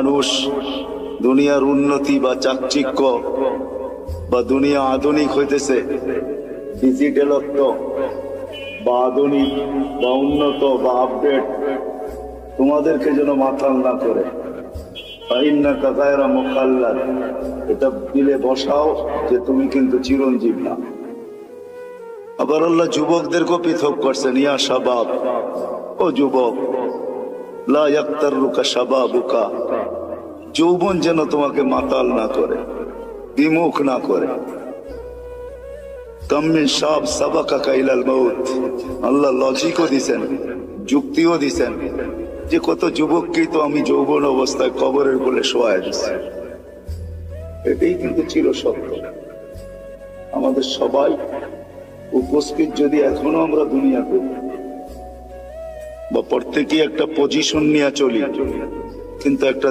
মানুষ দুনিয়ার উন্নতি বা চাকচিক্য বা দুনিয়া আধুনিক হইতেছে ডিজিটালত্ব বা আধুনিক বা উন্নত বা আপডেট তোমাদেরকে যেন মাথাল না করে। এটা দিলে বসাও যে তুমি কিন্তু চিরঞ্জীব না। আবার আল্লাহ যুবকদেরকেও পৃথক করছেন ইয়া শাবাব ও যুবক যৌবন যেন তোমাকে মাতাল না করে, বিমুখ না করে। কাম্মিন সাব সাবাকা কাইলাল মৌত আল্লাহ লজিকও দিছেন, যুক্তিও দিছেন যে কত যুবককেই তো আমি যৌবন অবস্থায় কবরের বলে শোয়া দিছি এটাই কিন্তু ছিল সত্য। আমাদের সবাই উপস্থিত যদি এখনও আমরা দুনিয়াতে বা প্রত্যেকেই একটা পজিশন নিয়ে চলি। কিন্তু একটা